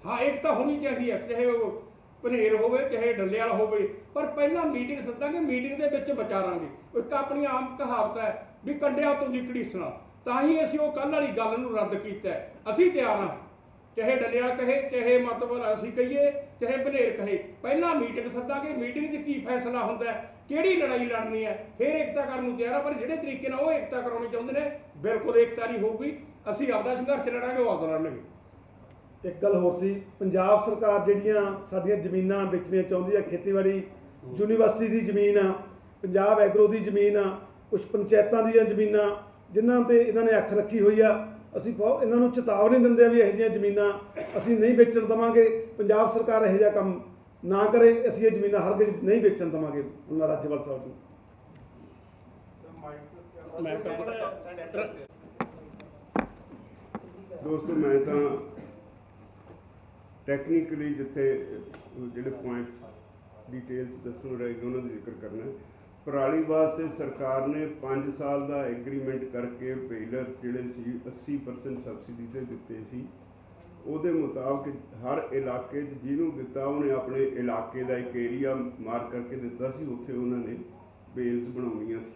ਹਾਂ, ਇੱਕ ਤਾਂ ਹੋਣੀ ਚਾਹੀਦੀ ਹੈ, ਚਾਹੇ ਉਹ ਭਨੇਰ ਹੋਵੇ, ਚਾਹੇ ਡੱਲੇ ਵਾਲਾ ਹੋਵੇ। ਪਰ ਪਹਿਲਾਂ ਮੀਟਿੰਗ ਸੱਦਾਂਗੇ, ਮੀਟਿੰਗ ਦੇ ਵਿੱਚ ਵਿਚਾਰਾਂਗੇ। ਇੱਕ ਆਪਣੀ ਆਮ ਕਹਾਵਤ ਹੈ ਵੀ ਕੰਡਿਆਂ ਤੋਂ ਦੀ ਸੁਣਾ। ਤਾਂ ਹੀ ਅਸੀਂ ਉਹ ਕੱਲ੍ਹ ਵਾਲੀ ਗੱਲ ਨੂੰ ਰੱਦ ਕੀਤਾ ਅਸੀਂ ਤਿਆਰ ਹਾਂ। ਚਾਹੇ ਡੱਲਿਆ ਕਹੇ ਚਾਹੇ ਮਤਲਬ ਅਸੀਂ ਕਹੀਏ ਚਾਹੇ ਬਨੇਰ ਕਹੇ। ਪਹਿਲਾਂ ਮੀਟਿੰਗ ਸੱਦਾਂਗੇ ਮੀਟਿੰਗ 'ਚ ਕੀ ਫੈਸਲਾ ਹੁੰਦਾ ਕਿਹੜੀ ਲੜਾਈ ਲੜਨੀ ਹੈ? ਫਿਰ ਏਕਤਾ ਕਰਨ ਨੂੰ ਤਿਆਰ ਆ ਪਰ ਜਿਹੜੇ ਤਰੀਕੇ ਨਾਲ ਉਹ ਏਕਤਾ ਕਰਾਉਣੀ ਚਾਹੁੰਦੇ ਨੇ ਬਿਲਕੁਲ ਏਕਤਾ ਨਹੀਂ ਹੋਊਗੀ। ਅਸੀਂ ਆਪਦਾ ਸੰਘਰਸ਼ ਲੜਾਂਗੇ ਉਹ ਆਪਦਾ ਲੜਨਗੇ। ਇੱਕ ਗੱਲ ਹੋਰ ਸੀ ਪੰਜਾਬ ਸਰਕਾਰ ਜਿਹੜੀਆਂ ਸਾਡੀਆਂ ਜ਼ਮੀਨਾਂ ਵੇਚਣੀਆਂ ਚਾਹੁੰਦੀ ਹੈ ਖੇਤੀਬਾੜੀ ਯੂਨੀਵਰਸਿਟੀ ਦੀ ਜ਼ਮੀਨ ਆ ਪੰਜਾਬ ਐਗਰੋ ਦੀ ਜ਼ਮੀਨ ਆ ਕੁਝ ਪੰਚਾਇਤਾਂ ਦੀਆਂ ਜ਼ਮੀਨਾਂ ਜਿਨ੍ਹਾਂ ਤੇ ਇਹਨਾਂ ਨੇ ਅੱਖ ਰੱਖੀ ਹੋਈ ਆ ਅਸੀਂ ਬਹੁਤ ਇਹਨਾਂ ਨੂੰ ਚੇਤਾਵਨੀ ਦਿੰਦੇ ਆ ਵੀ ਇਹੋ ਜਿਹੀਆਂ ਜ਼ਮੀਨਾਂ ਅਸੀਂ ਨਹੀਂ ਵੇਚਣ ਦਵਾਂਗੇ ਪੰਜਾਬ ਸਰਕਾਰ ਇਹੋ ਜਿਹਾ ਕੰਮ ਨਾ ਕਰੇ ਅਸੀਂ ਇਹ ਜ਼ਮੀਨਾਂ ਹਰਗਿਜ਼ ਨਹੀਂ ਵੇਚਣ ਦਵਾਂਗੇ ਉਹਨਾਂ ਰਾਜਪਾਲ ਸਾਹਿਬ ਨੂੰ ਦੋਸਤੋ ਮੈਂ ਤਾਂ ਟੈਕਨੀਕਲੀ ਜਿੱਥੇ ਜਿਹੜੇ ਪੁਆਇੰਟਸ ਡਿਟੇਲ ਚ ਦੱਸਣ ਰਹੇ ਗਏ ਉਹਨਾਂ ਦਾ ਜ਼ਿਕਰ ਕਰਨਾ ਹੈ। ਪਰਾਲੀ ਵਾਸਤੇ ਸਰਕਾਰ ਨੇ 5 ਸਾਲ ਦਾ ਐਗਰੀਮੈਂਟ ਕਰਕੇ ਬੇਲਰ ਜਿਹੜੇ ਸੀ 80% ਸਬਸਿਡੀ ਤੇ ਦਿੱਤੇ ਸੀ। ਉਹਦੇ ਮੁਤਾਬਕ ਹਰ ਇਲਾਕੇ 'ਚ ਜਿਹਨੂੰ ਦਿੱਤਾ, ਉਹਨੇ ਆਪਣੇ ਇਲਾਕੇ ਦਾ ਇੱਕ ਏਰੀਆ ਮਾਰ ਕਰਕੇ ਦਿੱਤਾ ਸੀ, ਉੱਥੇ ਉਹਨਾਂ ਨੇ ਬੇਲਸ ਬਣਾਉਣੀਆਂ ਸੀ।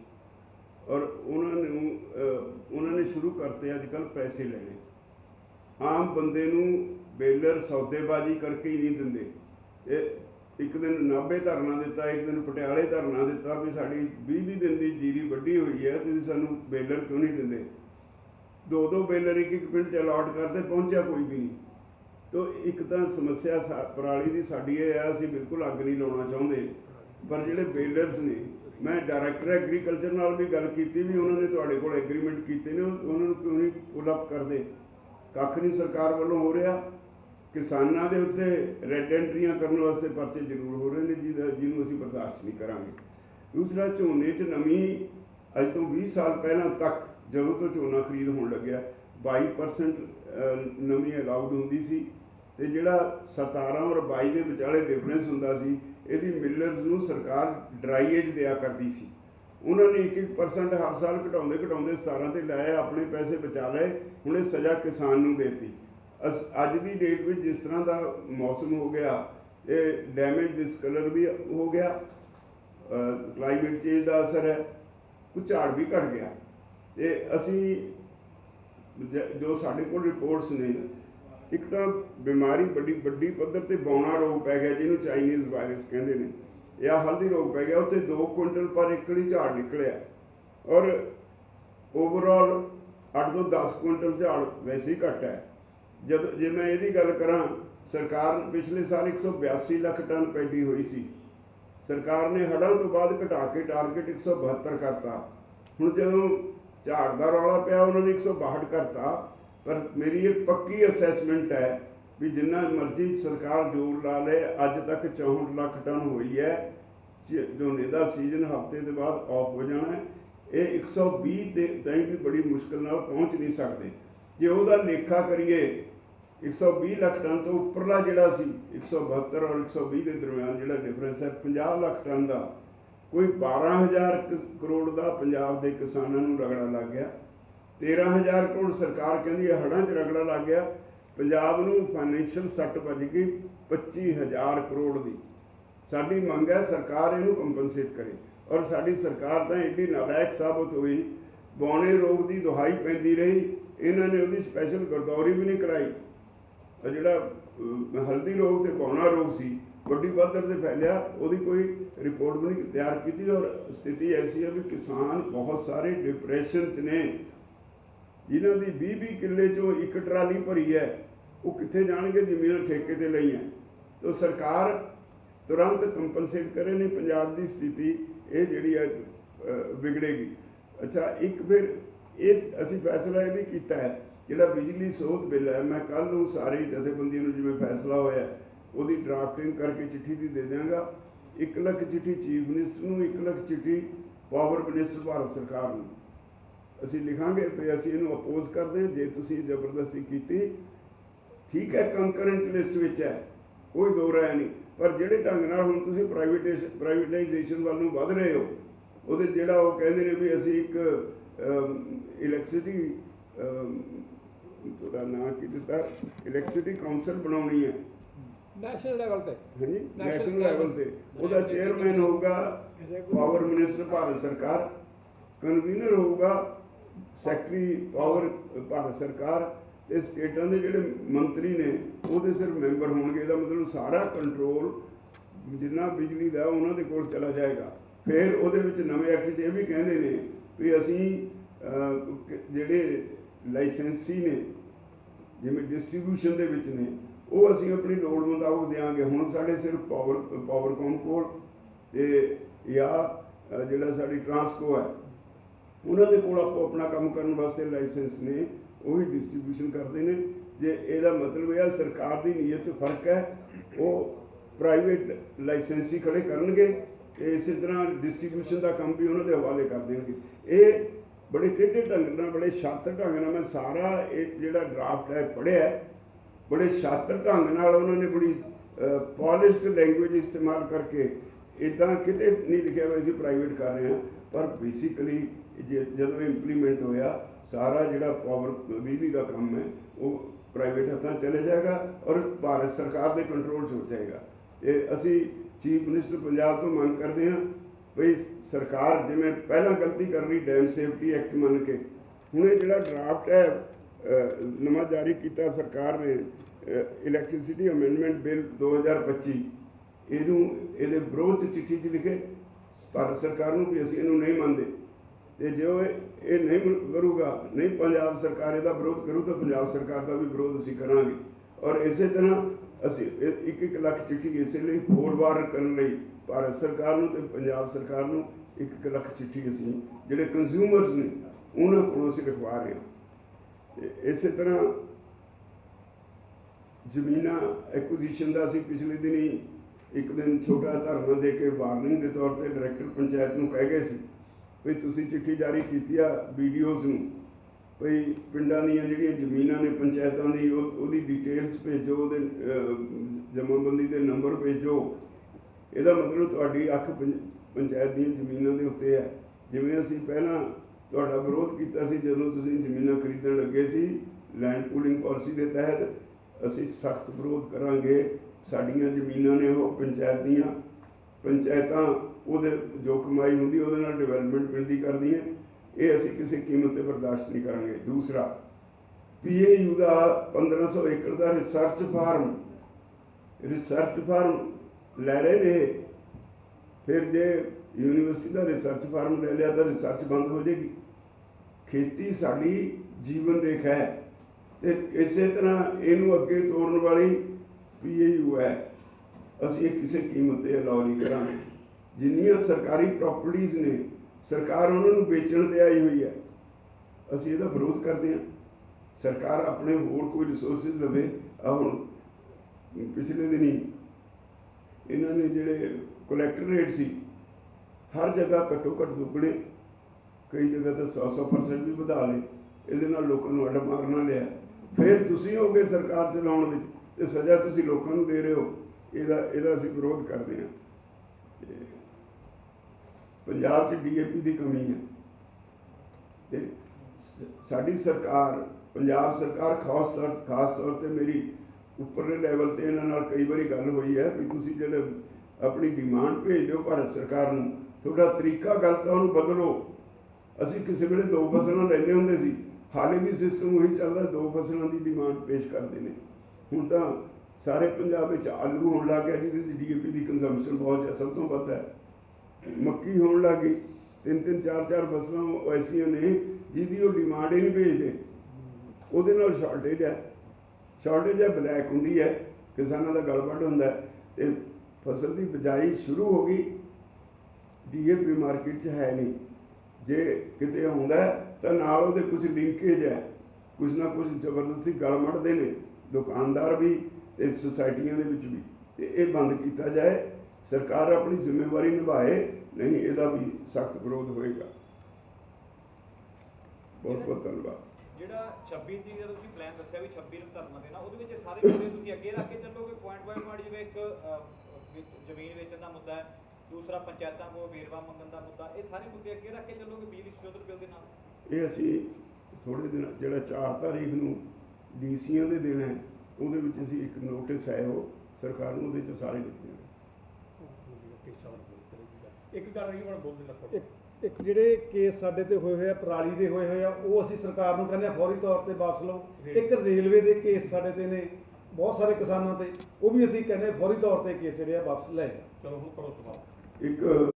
ਔਰ ਉਹਨਾਂ ਨੂੰ ਉਹਨਾਂ ਨੇ ਸ਼ੁਰੂ ਕਰਤੇ ਅੱਜ ਕੱਲ ਪੈਸੇ ਲੈਣੇ। ਆਮ ਬੰਦੇ ਨੂੰ ਬੇਲਰ ਸੌਦੇਬਾਜ਼ੀ ਕਰਕੇ ਹੀ ਨਹੀਂ ਦਿੰਦੇ। ਇਹ ਇੱਕ ਦਿਨ ਨਾਭੇ ਧਰਨਾ ਦਿੱਤਾ, ਇੱਕ ਦਿਨ ਪਟਿਆਲੇ ਧਰਨਾ ਦਿੱਤਾ ਵੀ ਸਾਡੀ 20-20 ਦਿਨ ਦੀ ਜੀਰੀ ਵੱਡੀ ਹੋਈ ਹੈ, ਤੁਸੀਂ ਸਾਨੂੰ ਬੇਲਰ ਕਿਉਂ ਨਹੀਂ ਦਿੰਦੇ? ਦੋ ਦੋ ਬੇਲਰ ਇੱਕ ਇੱਕ ਪਿੰਡ ਚ ਅਲਾਟ ਕਰਦੇ, ਪਹੁੰਚਿਆ ਕੋਈ ਵੀ ਨਹੀਂ। ਤੋ ਇੱਕ ਤਾਂ ਸਮੱਸਿਆ ਸਾ- ਪਰਾਲੀ ਦੀ ਸਾਡੀ ਇਹ ਆ, ਅਸੀਂ ਬਿਲਕੁਲ ਅੱਗ ਨਹੀਂ ਲਾਉਣਾ ਚਾਹੁੰਦੇ। ਪਰ ਜਿਹੜੇ ਬੇਲਰਸ ਨੇ, ਮੈਂ ਡਾਇਰੈਕਟਰ ਐਗਰੀਕਲਚਰ ਨਾਲ ਵੀ ਗੱਲ ਕੀਤੀ ਵੀ ਉਹਨਾਂ ਨੇ ਤੁਹਾਡੇ ਕੋਲ ਐਗਰੀਮੈਂਟ ਕੀਤੇ ਨੇ ਉਹਨਾਂ ਨੂੰ ਕਿਉਂ ਨਹੀਂ ਪੁੱਲ ਅਪ ਕਰਦੇ? ਕੱਖ ਨਹੀਂ ਸਰਕਾਰ ਵੱਲੋਂ ਹੋ ਰਿਹਾ। ਕਿਸਾਨਾਂ ਦੇ ਉੱਤੇ ਰੈੱਡ ਐਂਟਰੀਆਂ ਕਰਨ ਵਾਸਤੇ ਪਰਚੇ ਜ਼ਰੂਰ ਹੋ ਰਹੇ ਨੇ ਜਿਹਦਾ ਜਿਹਨੂੰ ਅਸੀਂ ਬਰਦਾਸ਼ਤ ਨਹੀਂ ਕਰਾਂਗੇ। ਦੂਸਰਾ ਝੋਨੇ 'ਚ ਨਮੀ ਅੱਜ ਤੋਂ 20 ਸਾਲ ਪਹਿਲਾਂ ਤੱਕ ਜਦੋਂ ਤੋਂ ਝੋਨਾ ਖਰੀਦ ਹੋਣ ਲੱਗਿਆ 22% ਅਹ, ਨਮੀ ਅਲਾਉਡ ਹੁੰਦੀ ਸੀ ਤੇ ਜਿਹੜਾ 17 ਔਰ 22 ਦੇ ਵਿਚਾਲੇ ਡਿਫਰੈਂਸ ਹੁੰਦਾ ਸੀ ਇਹਦੀ ਮਿਲਰਸ ਨੂੰ ਸਰਕਾਰ ਡਰਾਈਏਜ ਦਿਆ ਕਰਦੀ ਸੀ। ਉਹਨਾਂ ਨੇ 1-1% ਹਰ ਸਾਲ ਘਟਾਉਂਦੇ ਘਟਾਉਂਦੇ 17 ਤੇ ਲਾਇਆ ਆਪਣੇ ਪੈਸੇ ਬਚਾ ਲਏ ਹੁਣ ਇਹ ਸਜ਼ਾ ਕਿਸਾਨ ਨੂੰ ਦੇਤੀ। ਅਸ- ਅੱਜ ਦੀ ਡੇਟ ਵਿੱਚ ਜਿਸ ਤਰ੍ਹਾਂ ਦਾ ਮੌਸਮ ਹੋ ਗਿਆ, ਇਹ ਡੈਮੇਜ ਡਿਸਕਲਰ ਵੀ ਹੋ ਗਿਆ ਕਲਾਈਮੇਟ ਚੇਂਜ ਦਾ ਅਸਰ ਹੈ ਕੁਝ ਝਾੜ ਵੀ ਘਟ ਗਿਆ। ਤੇ ਅਸੀਂ ਜੋ ਸਾਡੇ ਕੋਲ ਰਿਪੋਰਟਸ ਨੇ, ਇੱਕ ਤਾਂ ਬਿਮਾਰੀ ਵੱਡੀ ਵੱਡੀ ਪੱਧਰ ਤੇ ਬੌਣਾ ਰੋਗ ਪੈ ਗਿਆ, ਜਿਹਨੂੰ ਚਾਈਨੀਜ਼ ਵਾਇਰਸ ਕਹਿੰਦੇ ਨੇ। ਇਹ ਹਲਦੀ ਰੋਗ ਪੈ ਗਿਆ ਉੱਤੇ 2 ਕੁਇੰਟਲ ਪਰ ਏਕੜ ਹੀ ਝਾੜ ਨਿਕਲਿਆ। ਔਰ ਓਵਰਆਲ 8 ਤੋਂ 10 ਕੁਇੰਟਲ ਝਾੜ ਵੈਸੇ ਹੀ ਘੱਟ ਹੈ। ਜਦ ਜੇ ਮੈਂ ਇਹਦੀ ਗੱਲ ਕਰਾਂ, ਸਰਕਾਰ ਪਿਛਲੇ ਸਾਲ 182 ਲੱਖ ਟਨ ਪੈਡੀ ਹੋਈ ਸੀ। ਸਰਕਾਰ ਨੇ ਹੜ੍ਹਾਂ ਤੋਂ ਬਾਅਦ ਘਟਾ ਕੇ ਟਾਰਗੇਟ 172 ਕਰਤਾ। ਹੁਣ ਜਦੋਂ ਝਾੜ ਦਾ ਰੌਲਾ ਪਿਆ, ਉਹਨਾਂ ਨੇ 162 ਕਰਤਾ। ਪਰ ਮੇਰੀ ਇਹ ਪੱਕੀ ਅਸੈਸਮੈਂਟ ਹੈ ਵੀ ਜਿੰਨਾ ਮਰਜ਼ੀ ਸਰਕਾਰ ਜ਼ੋਰ ਲਾ ਲੇ, ਅੱਜ ਤੱਕ 64 ਲੱਖ ਟਨ ਹੋਈ ਹੈ। ਝ- ਝੋਨੇ ਦਾ ਸੀਜ਼ਨ ਹਫ਼ਤੇ ਦੇ ਬਾਅਦ ਆਫ ਹੋ ਜਾਣਾ ਹੈ, ਇਹ 120 ਤੇ ਤਾਈਂ ਵੀ ਬੜੀ ਮੁਸ਼ਕਲ ਨਾਲ ਪਹੁੰਚ ਨਹੀਂ ਸਕਦੇ। ਜੇ ਉਹਦਾ ਲੇਖਾ ਕਰੀਏ 120 ਲੱਖ ਟਨ ਤੋਂ ਉੱਪਰਲਾ ਜਿਹੜਾ ਸੀ 172 ਔਰ 120 ਦੇ ਦਰਮਿਆਨ ਜਿਹੜਾ ਡਿਫਰੈਂਸ ਹੈ 50 ਲੱਖ ਟਨ ਦਾ। ਕੋਈ 12000 ਕ- ਕਰੋੜ ਦਾ ਪੰਜਾਬ ਦੇ ਕਿਸਾਨਾਂ ਨੂੰ ਰਗੜਾ ਲੱਗ ਗਿਆ। 13000 ਕਰੋੜ ਸਰਕਾਰ ਕਹਿੰਦੀ ਹੈ ਹੜ੍ਹਾਂ 'ਚ ਰਗੜਾ ਲੱਗ ਗਿਆ। ਪੰਜਾਬ ਨੂੰ ਫਾਈਨੈਂਸ਼ੀਅਲ ਸੱਟ ਵੱਜ ਗਈ 25000 ਕਰੋੜ ਦੀ। ਸਾਡੀ ਮੰਗ ਹੈ ਸਰਕਾਰ ਇਹਨੂੰ ਕੰਪਨਸੇਟ ਕਰੇ। ਔਰ ਸਾਡੀ ਸਰਕਾਰ ਤਾਂ ਏਡੀ ਨਾਲਾਇਕ ਸਾਬਤ ਹੋਈ, ਬੌਣੇ ਰੋਗ ਦੀ ਦੁਹਾਈ ਪੈਂਦੀ ਰਹੀ। ਇਹਨਾਂ ਨੇ ਉਹਦੀ ਸਪੈਸ਼ਲ ਗਰਦੌਰੀ ਵੀ ਨਹੀਂ ਕਰਾਈ। ਜਿਹੜਾ ਹਲਦੀ ਰੋਗ ਤੇ ਬੌਣਾ ਰੋਗ ਸੀ, ਵੱਡੀ ਪੱਧਰ ਤੇ ਫੈਲਿਆ, ਉਹਦੀ ਕੋਈ ਰਿਪੋਰਟ ਵੀ ਨਹੀਂ ਤਿਆਰ ਕੀਤੀ ਔਰ ਸਥਿਤੀ ਐਸੀ ਹੈ ਵੀ ਕਿਸਾਨ ਬਹੁਤ ਸਾਰੇ ਡਿਪਰੈਸ਼ਨ 'ਚ ਨੇ। ਜਿਨ੍ਹਾਂ ਦੀ 20 20 ਕਿੱਲੇ ਚੋਂ ਇੱਕ ਟਰਾਲੀ ਭਰੀ ਹੈ, ਉਹ ਕਿੱਥੇ ਜਾਣਗੇ? ਜ਼ਮੀਨ ਠੇਕੇ ਤੇ ਲਈ ਹੈ। ਤਾਂ ਸਰਕਾਰ ਤੁਰੰਤ ਕੰਪਨਸੇਟ ਕਰੇ, ਨਹੀਂ ਪੰਜਾਬ ਦੀ ਸਥਿਤੀ ਇਹ ਜਿਹੜੀ ਹੈ ਵਿਗੜੇਗੀ। ਅੱਛਾ, ਇੱਕ ਫਿਰ ਇਸ ਅਸੀਂ ਫੈਸਲਾ ਇਹ ਵੀ ਕੀਤਾ ਹੈ ਜਿਹੜਾ ਬਿਜਲੀ ਸੋਧ ਬਿੱਲ ਹੈ, ਮੈਂ ਕੱਲ ਨੂੰ ਸਾਰੀ ਜਥੇਬੰਦੀਆਂ ਨੂੰ ਜਿਵੇਂ ਫੈਸਲਾ ਹੋਇਆ ਉਹਦੀ ਡਰਾਫਟਿੰਗ ਕਰਕੇ ਚਿੱਠੀ ਦੀ ਦੇ ਦਿਆਂਗਾ। 1 ਲੱਖ ਚਿੱਠੀ ਚੀਫ ਮਿਨਿਸਟਰ ਨੂੰ 1 ਲੱਖ ਚਿੱਠੀ ਪਾਵਰ ਮਿਨਿਸਟਰ ਭਾਰਤ ਸਰਕਾਰ ਨੂੰ। ਅਸੀਂ ਲਿਖਾਂਗੇ ਵੀ ਅਸੀਂ ਇਹਨੂੰ ਅਪੋਜ਼ ਕਰਦੇ ਹਾਂ, ਜੇ ਤੁਸੀਂ ਇਹ ਜ਼ਬਰਦਸਤੀ ਕੀਤੀ, ਠੀਕ ਹੈ ਕੰਕਰੈਂਟ ਲਿਸਟ ਵਿੱਚ ਹੈ, ਕੋਈ ਦੋ ਰਾਏ ਨਹੀਂ। ਪਰ ਜਿਹੜੇ ਢੰਗ ਨਾਲ ਹੁਣ ਤੁਸੀਂ ਪ੍ਰਾਈਵੇਟੇਸ਼ਨ ਪ੍ਰਾਈਵੇਟਾਈਜੇਸ਼ਨ ਵੱਲ ਨੂੰ ਵੱਧ ਰਹੇ ਹੋ, ਉਹਦੇ ਜਿਹੜਾ ਉਹ ਕਹਿੰਦੇ ਨੇ ਵੀ ਅਸੀਂ ਇੱਕ ਇਲੈਕਟ੍ਰਿਸਿਟੀ ਉਹਦਾ ਨਾਂ ਕੀ ਦਿੱਤਾ? ਇਲੈਕਟ੍ਰਿਸਿਟੀ ਕਾਉਂਸਲ ਬਣਾਉਣੀ ਹੈ। ਨੈਸ਼ਨਲ ਲੈਵਲ ਤੇ। ਹਾਂਜੀ ਨੈਸ਼ਨਲ ਲੈਵਲ ਤੇ। ਉਹਦਾ ਚੇਅਰਮੈਨ ਹੋਊਗਾ ਪਾਵਰ ਮਿਨਿਸਟਰ ਭਾਰਤ ਸਰਕਾਰ ਕਨਵੀਨਰ ਹੋਊਗਾ ਸੈਕਟਰੀ ਪਾਵਰ ਭਾਰਤ ਸਰਕਾਰ ਤੇ ਸਟੇਟਾਂ ਦੇ ਜਿਹੜੇ ਮੰਤਰੀ ਨੇ ਉਹਦੇ ਸਿਰਫ ਮੈਂਬਰ ਹੋਣਗੇ। ਇਹਦਾ ਮਤਲਬ ਸਾਰਾ ਕੰਟਰੋਲ ਜਿੰਨਾ ਬਿਜਲੀ ਦਾ ਉਹਨਾਂ ਦੇ ਕੋਲ ਚਲਾ ਜਾਏਗਾ। ਫਿਰ ਉਹਦੇ ਵਿੱਚ ਨਵੇਂ ਐਕਟ 'ਚ ਇਹ ਵੀ ਕਹਿੰਦੇ ਨੇ ਵੀ ਅਸੀਂ ਜਿਹੜੇ ਲਾਇਸੈਂਸੀ ਨੇ ਜਿਵੇਂ ਡਿਸਟ੍ਰੀਬਿਊਸ਼ਨ ਦੇ ਵਿੱਚ ਨੇ, ਉਹ ਅਸੀਂ ਆਪਣੀ ਲੋੜ ਮੁਤਾਬਕ ਦੇਵਾਂਗੇ ਹੁਣ ਸਾਡੇ ਸਿਰਫ ਪਾਵਰ ਪਾਵਰਕੌਮ ਕੋਲ ਤੇ ਜਾਂ ਜਿਹੜਾ ਸਾਡੀ ਟਰਾਂਸਕੋ ਹੈ, ਉਹਨਾਂ ਦੇ ਕੋਲ ਆਪੋ ਆਪਣਾ ਕੰਮ ਕਰਨ ਵਾਸਤੇ ਲਾਇਸੈਂਸ ਨੇ, ਉਹੀ ਡਿਸਟ੍ਰੀਬਿਊਸ਼ਨ ਕਰਦੇ ਨੇ। ਜੇ ਇਹਦਾ ਮਤਲਬ ਇਹ ਹੈ ਸਰਕਾਰ ਦੀ ਨੀਅਤ 'ਚ ਫ਼ਰਕ ਹੈ, ਉਹ ਪ੍ਰਾਈਵੇਟ ਲਾਇਸੈਂਸੀ ਖੜੇ ਕਰਨਗੇ ਤੇ ਇਸੇ ਤਰ੍ਹਾਂ ਡਿਸਟ੍ਰੀਬਿਊਸ਼ਨ ਦਾ ਕੰਮ ਵੀ ਉਹਨਾਂ ਦੇ ਹਵਾਲੇ ਕਰ ਦੇਣਗੇ। ਇਹ ਬੜੇ ਟੇਢੇ ਢੰਗ ਨਾਲ, ਬੜੇ ਸ਼ਾਤਰ ਢੰਗ ਨਾਲ ਮੈਂ ਸਾਰਾ ਇਹ ਜਿਹੜਾ ਡਰਾਫਟ ਹੈ, ਪੜ੍ਹਿਆ। ਬੜੇ ਸ਼ਾਤਰ ਢੰਗ ਨਾਲ ਉਹਨਾਂ ਨੇ ਬੜੀ ਪੋਲਿਸ਼ਡ ਲੈਂਗੁਏਜ ਇਸਤੇਮਾਲ ਕਰਕੇ ਇਦਾਂ ਕਿਤੇ ਨਹੀਂ ਲਿਖਿਆ ਹੋਇਆ ਸੀ ਪ੍ਰਾਈਵੇਟ ਕਰ ਰਹੇ ਹਾਂ। ਪਰ ਬੇਸਿਕਲੀ ਜਦੋਂ ਇੰਪਲੀਮੈਂਟ ਹੋਇਆ, ਸਾਰਾ ਜਿਹੜਾ ਪਾਵਰ ਬਿਜਲੀ ਦਾ ਕੰਮ ਹੈ, ਉਹ ਪ੍ਰਾਈਵੇਟ ਹੱਥਾਂ ਚਲੇ ਜਾਏਗਾ ਔਰ ਭਾਰਤ ਸਰਕਾਰ ਦੇ ਕੰਟਰੋਲ 'ਚ ਹੋ ਜਾਏਗਾ। ਤੇ ਅਸੀਂ ਚੀਫ ਮਿਨਿਸਟਰ ਪੰਜਾਬ ਤੋਂ ਮੰਗ ਕਰਦੇ ਹਾਂ ਬਈ ਸਰਕਾਰ ਜਿਵੇਂ ਪਹਿਲਾਂ ਗਲਤੀ ਕਰ ਰਹੀ ਡੈਮ ਸੇਫਟੀ ਐਕਟ ਮੰਨ ਕੇ, ਹੁਣ ਇਹ ਜਿਹੜਾ ਡਰਾਫਟ ਹੈ ਨਵਾਂ ਜਾਰੀ ਕੀਤਾ ਸਰਕਾਰ ਨੇ ਇਲੈਕਟ੍ਰਿਸਿਟੀ ਅਮੈਂਡਮੈਂਟ ਬਿੱਲ 2025 ਇਹਨੂੰ, ਇਹਦੇ ਵਿਰੋਧ 'ਚ ਚਿੱਠੀ 'ਚ ਲਿਖੇ, ਭਾਰਤ ਸਰਕਾਰ ਨੂੰ ਵੀ ਅਸੀਂ ਇਹਨੂੰ ਨਹੀਂ ਮੰਨਦੇ। ਤੇ ਜੇ ਉਹ ਇਹ ਨਹੀਂ ਮ- ਕਰੂਗਾ, ਨਹੀਂ ਪੰਜਾਬ ਸਰਕਾਰ ਇਹਦਾ ਵਿਰੋਧ ਕਰੂ ਤਾਂ ਪੰਜਾਬ ਸਰਕਾਰ ਦਾ ਵੀ ਵਿਰੋਧ ਅਸੀਂ ਕਰਾਂਗੇ। ਔਰ ਇਸੇ ਤਰ੍ਹਾਂ ਅਸੀਂ, ਇਹ ਇੱਕ ਇੱਕ ਲੱਖ ਚਿੱਠੀ ਇਸੇ ਲਈ ਹੋਰ ਵਾਰ ਕਰਨ ਲਈ ਭਾਰਤ ਸਰਕਾਰ ਨੂੰ ਤੇ ਪੰਜਾਬ ਸਰਕਾਰ ਨੂੰ ਇੱਕ ਲੱਖ ਚਿੱਠੀ ਅਸੀਂ ਜਿਹੜੇ ਕੰਜ਼ਿਊਮਰਸ ਨੇ ਉਹਨਾਂ ਕੋਲੋਂ ਅਸੀਂ ਲਿਖਵਾ ਰਹੇ ਹਾਂ। ਇਸੇ ਤਰ੍ਹਾਂ ਜ਼ਮੀਨਾਂ ਐਕੁਜੀਸ਼ਨ ਦਾ ਅਸੀਂ ਪਿਛਲੇ ਦਿਨੀ ਇੱਕ ਦਿਨ ਛੋਟਾ ਧਰਨਾ ਦੇ ਕੇ ਵਾਰਨਿੰਗ ਦੇ ਤੌਰ ਤੇ ਡਾਇਰੈਕਟਰ ਪੰਚਾਇਤ ਨੂੰ ਕਹਿ ਗਏ ਸੀ ਵੀ ਤੁਸੀਂ ਚਿੱਠੀ ਜਾਰੀ ਕੀਤੀ ਆ ਵੀਡੀਓਜ਼ ਨੂੰ ਭਈ ਪਿੰਡਾਂ ਦੀਆਂ ਜਿਹੜੀਆਂ ਜ਼ਮੀਨਾਂ ਨੇ ਪੰਚਾਇਤਾਂ ਦੀ ਉਹ- ਉਹਦੀ ਡਿਟੇਲਸ ਭੇਜੋ ਉਹਦੇ ਅਹ, ਜਮ੍ਹਾਂਬੰਦੀ ਦੇ ਨੰਬਰ ਭੇਜੋ ਇਹਦਾ ਮਤਲਬ ਤੁਹਾਡੀ ਅੱਖ ਪੰਚਾਇਤ ਦੀਆਂ ਜ਼ਮੀਨਾਂ ਦੇ ਉੱਤੇ ਹੈ। ਜਿਵੇਂ ਅਸੀਂ ਪਹਿਲਾਂ ਤੁਹਾਡਾ ਵਿਰੋਧ ਕੀਤਾ ਸੀ, ਜਦੋਂ ਤੁਸੀਂ ਜ਼ਮੀਨਾਂ ਖਰੀਦਣ ਲੱਗੇ ਸੀ ਲੈਂਡ ਪੂਲਿੰਗ ਪਾਲਿਸੀ ਦੇ ਤਹਿਤ, ਅਸੀਂ ਸਖਤ ਵਿਰੋਧ ਕਰਾਂਗੇ। ਸਾਡੀਆਂ ਜ਼ਮੀਨਾਂ ਨੇ ਉਹ ਪੰਚਾਇਤ ਦੀਆਂ। ਪੰਚਾਇਤਾਂ, ਉਹਦੇ ਜੋ ਕਮਾਈ ਹੁੰਦੀ, ਉਹਦੇ ਨਾਲ ਡਿਵੈਲਪਮੈਂਟ ਪਿੰਡ ਦੀ ਕਰਦੀਆਂ। ਇਹ ਅਸੀਂ ਕਿਸੇ ਕੀਮਤ ਤੇ ਬਰਦਾਸ਼ਤ ਨਹੀਂ ਕਰਾਂਗੇ। ਦੂਸਰਾ ਪੀਏਯੂ ਦਾ 1500 ਏਕੜ ਦਾ ਰਿਸਰਚ ਫਾਰਮ ਰਿਸਰਚ ਫਾਰਮ ਲੈ ਰਹੇ ਨੇ, ਫਿਰ ਜੇ ਯੂਨੀਵਰਸਿਟੀ ਦਾ ਰਿਸਰਚ ਫਾਰਮ ਲੈ ਲਿਆ ਤਾਂ ਰਿਸਰਚ ਬੰਦ ਹੋ ਜਾਏਗੀ। ਖੇਤੀ ਸਾਡੀ ਜੀਵਨ ਰੇਖਾ ਹੈ ਤੇ ਇਸੇ ਤਰ੍ਹਾਂ ਇਹਨੂੰ ਅੱਗੇ ਤੋਰਨ ਵਾਲੀ ਪੀਏਯੂ ਹੈ। ਅਸੀਂ ਇਹ ਕਿਸੇ ਕੀਮਤ ਤੇ ਅਲਾਉ ਨਹੀਂ ਕਰਾਂਗੇ। ਜਿੰਨੀਆਂ ਸਰਕਾਰੀ ਪ੍ਰਾਪਰਟੀਆਂ ਨੇ, ਸਰਕਾਰ ਉਹਨਾਂ ਨੂੰ ਵੇਚਣ ਤੇ ਆਈ ਹੋਈ ਹੈ। ਅਸੀਂ ਇਹਦਾ ਵਿਰੋਧ ਕਰਦੇ ਹਾਂ। ਸਰਕਾਰ ਆਪਣੇ ਹੋਰ ਕੋਈ ਰਿਸੋਰਸਿਸ ਲਵੇ ਹੁਣ ਪਿਛਲੇ ਦਿਨੀ ਇਹਨਾਂ ਨੇ ਜਿਹੜੇ ਕਲੈਕਟਰ ਰੇਟ ਸੀ, ਹਰ ਜਗ੍ਹਾ ਘੱਟੋ ਘੱਟ ਦੁੱਗਣੇ ਕਈ ਜਗ੍ਹਾ ਤਾਂ 100-100% ਵੀ ਵਧਾ ਲਏ, ਇਹਦੇ ਨਾਲ ਲੋਕਾਂ ਨੂੰ ਅੱਡ ਮਾਰਨਾ ਲਿਆ। ਫਿਰ ਤੁਸੀਂ ਹੋਗੇ ਸਰਕਾਰ ਚਲਾਉਣ ਵਿੱਚ, ਤੇ ਸਜ਼ਾ ਤੁਸੀਂ ਲੋਕਾਂ ਨੂੰ ਦੇ ਰਹੇ ਹੋ, ਇਹਦਾ ਇਹਦਾ ਅਸੀਂ ਵਿਰੋਧ ਕਰਦੇ ਹਾਂ। ਤੇ ਪੰਜਾਬ 'ਚ ਡੀਏਪੀ ਦੀ ਕਮੀ ਹੈ। ਤੇ ਸਾਡੀ ਸਰਕਾਰ, ਪੰਜਾਬ ਸਰਕਾਰ ਖਾਸ ਤੌਰ ਖਾਸ ਤੌਰ ਤੇ ਮੇਰੀ ਉੱਪਰਲੇ ਲੈਵਲ ਤੇ ਇਹਨਾਂ ਨਾਲ ਕਈ ਵਾਰੀ ਗੱਲ ਹੋਈ ਹੈ ਵੀ ਤੁਸੀਂ ਜਿਹੜੇ ਆਪਣੀ ਡਿਮਾਂਡ ਭੇਜ ਦਿਓ ਭਾਰਤ ਸਰਕਾਰ ਨੂੰ, ਤੁਹਾਡਾ ਤਰੀਕਾ ਗਲਤ ਹੈ ਉਹਨੂੰ ਬਦਲੋ। ਅਸੀਂ ਕਿਸੇ ਵੇਲੇ ਦੋ ਫਸਲਾਂ ਲੈਂਦੇ ਹੁੰਦੇ ਸੀ, ਹਾਲੇ ਵੀ ਸਿਸਟਮ ਉਹੀ ਚੱਲਦਾ, ਦੋ ਫਸਲਾਂ ਦੀ ਡਿਮਾਂਡ ਪੇਸ਼ ਕਰਦੇ ਨੇ। ਹੁਣ ਤਾਂ ਸਾਰੇ ਪੰਜਾਬ ਵਿੱਚ ਆਲੂ ਹੋਣ ਲੱਗ ਗਿਆ, ਜਿਹਦੇ ਵਿੱਚ ਡੀਏਪੀ ਦੀ ਕੰਜ਼ੰਪਸ਼ਨ ਬਹੁਤ ਹੈ ਸਭ ਤੋਂ ਵੱਧ ਹੈ। ਮੱਕੀ ਹੋਣ ਲੱਗ ਗਈ, ਤਿੰਨ ਤਿੰਨ, ਚਾਰ ਚਾਰ ਫਸਲਾਂ ਉਹ ਐਸੀਆਂ ਨੇ ਜਿਹਦੀ ਉਹ ਡਿਮਾਂਡ ਹੀ ਨਹੀਂ ਭੇਜਦੇ। ਉਹਦੇ ਨਾਲ ਸ਼ਾਰਟੇਜ ਹੈ। ਸ਼ਾਰਟੇਜ ਹੈ ਬਲੈਕ ਹੁੰਦੀ ਹੈ, ਕਿਸਾਨਾਂ ਦਾ ਗੜਬੜ ਹੁੰਦਾ ਹੈ। ਤੇ ਫਸਲ ਦੀ ਬਿਜਾਈ ਸ਼ੁਰੂ ਹੋ ਗਈ। ਡੀਏਪੀ ਮਾਰਕੀਟ 'ਚ ਹੈ ਨਹੀਂ। ਜੇ ਕਿਤੇ ਆਉਂਦਾ ਤਾਂ ਨਾਲ ਉਹਦੇ ਕੁਝ ਲਿੰਕੇਜ ਹੈ। ਕੁਝ ਨਾ ਕੁਝ ਜ਼ਬਰਦਸਤੀ ਗਲ ਮੜਦੇ ਨੇ, ਦੁਕਾਨਦਾਰ ਵੀ ਤੇ ਸੁਸਾਇਟੀਆਂ ਦੇ ਵਿੱਚ ਵੀ। ਤੇ ਇਹ ਬੰਦ ਕੀਤਾ ਜਾਏ, ਸਰਕਾਰ ਆਪਣੀ ਜ਼ਿੰਮੇਵਾਰੀ ਨਿਭਾਏ, ਨਹੀਂ ਇਹਦਾ ਵੀ ਸਖਤ ਵਿਰੋਧ ਹੋਏਗਾ। ਬਹੁਤ ਬਹੁਤ ਧੰਨਵਾਦ। ਜਿਹੜਾ 26 ਦੀ ਜਿਹੜਾ ਤੁਸੀਂ ਪਲਾਨ ਦੱਸਿਆ ਵੀ 26 ਨੂੰ ਧਰਨਾ ਦੇਣਾ ਉਹਦੇ ਵਿੱਚ ਇਹ ਸਾਰੇ ਮੁੱਦੇ ਤੁਸੀਂ ਅੱਗੇ ਰੱਖ ਕੇ ਚੱਲੋਗੇ? ਪੁਆਇੰਟ ਬਾਈ ਪੁਆਇੰਟ ਜਿਵੇਂ ਇੱਕ ਅਹ, ਜ਼ਮੀਨ ਵੇਚਣ ਦਾ ਮੁੱਦਾ ਹੈ ਦੂਸਰਾ ਪੰਚਾਇਤਾਂ ਕੋਲ ਵੇਰਵਾ ਮੰਗਣ ਦਾ ਮੁੱਦਾ ਇਹ ਸਾਰੇ ਮੁੱਦੇ ਅੱਗੇ ਰੱਖ ਕੇ ਚੱਲੋਗੇ ਬਿਜਲੀ ਸੰਸ਼ੋਧਨ ਬਿੱਲ ਦੇ ਨਾਲ? ਇਹ ਅਸੀਂ ਥੋੜੇ ਦਿਨ ਜਿਹੜਾ 4 ਤਾਰੀਖ ਨੂੰ ਡੀਸੀਆਂ ਦੇ ਦਿਨ ਹੈ ਉਹਦੇ ਵਿੱਚ ਅਸੀਂ ਇੱਕ ਨੋਟਿਸ ਹੈ ਉਹ ਸਰਕਾਰ ਨੂੰ ਉਹਦੇ ਚ ਸਾਰੇ ਲਿਖਦੇ ਹਾਂ ਇੱਕ ਗੱਲ ਰਹੀ ਹੁਣ ਬੋਲਦੇ ਲੱਗੋ ਇੱਕ ਇੱਕ ਜਿਹੜੇ ਕੇਸ ਸਾਡੇ ਤੇ ਹੋਏ ਹੋਏ ਆ ਪਰਾਲੀ ਦੇ ਹੋਏ ਹੋਏ ਆ ਉਹ ਅਸੀਂ ਸਰਕਾਰ ਨੂੰ ਕਹਿੰਦੇ ਆ ਫੌਰੀ ਤੌਰ ਤੇ ਵਾਪਸ ਲਓ। ਇੱਕ ਰੇਲਵੇ ਦੇ ਕੇਸ ਸਾਡੇ ਤੇ ਨੇ ਬਹੁਤ ਸਾਰੇ ਕਿਸਾਨਾਂ ਤੇ ਉਹ ਵੀ ਅਸੀਂ ਕਹਿੰਦੇ ਆ ਫੌਰੀ ਤੌਰ ਤੇ ਕੇਸ ਜਿਹੜੇ ਆ ਵਾਪਸ ਲੈ ਜਾਓ। ਚਲੋ ਹੁਣ ਕਰੋ ਸਵਾਲ। ਇੱਕ